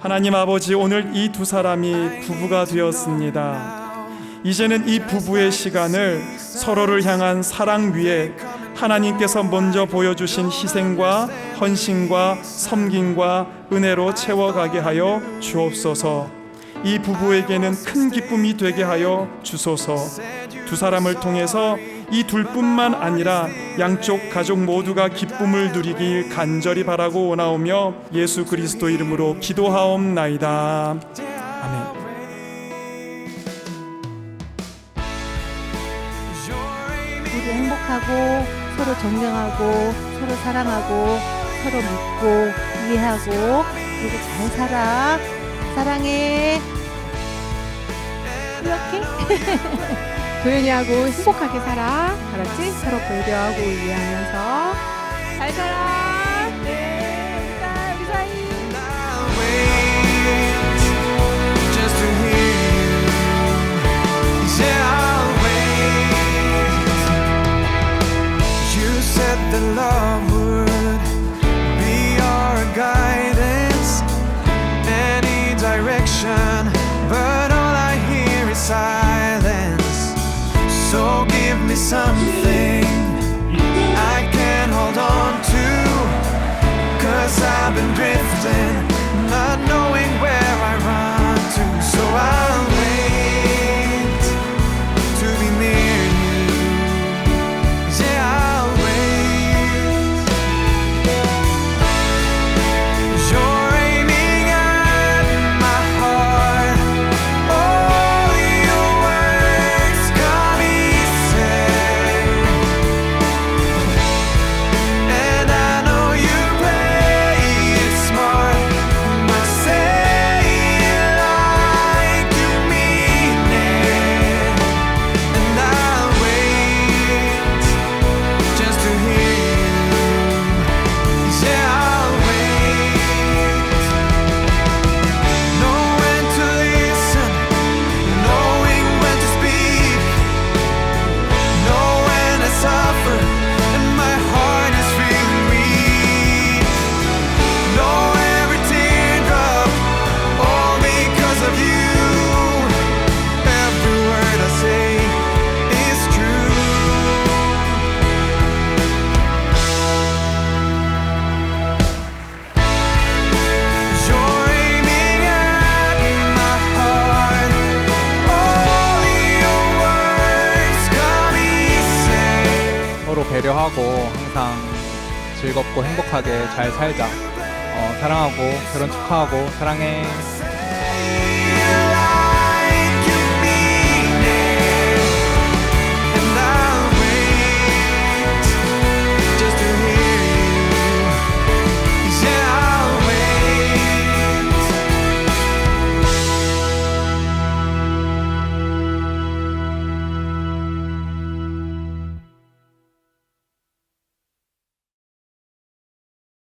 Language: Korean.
하나님 아버지 오늘 이 두 사람이 부부가 되었습니다. 이제는 이 부부의 시간을 서로를 향한 사랑 위에 하나님께서 먼저 보여주신 희생과 헌신과 섬김과 은혜로 채워가게 하여 주옵소서. 이 부부에게는 큰 기쁨이 되게 하여 주소서. 두 사람을 통해서 이 둘뿐만 아니라 양쪽 가족 모두가 기쁨을 누리길 간절히 바라고 원하오며 예수 그리스도 이름으로 기도하옵나이다. 아멘. 우리 행복하고 서로 존경하고 서로 사랑하고 서로 믿고 이해하고 그리고 잘 살아 사랑해 이렇게 도연이 하고 행복하게 살아. 알았지? 서로 배려하고 이해하면서 잘 살아. Something 서로 배려하고 항상 즐겁고 행복하게 잘 살자. 어, 사랑하고 결혼 축하하고 사랑해.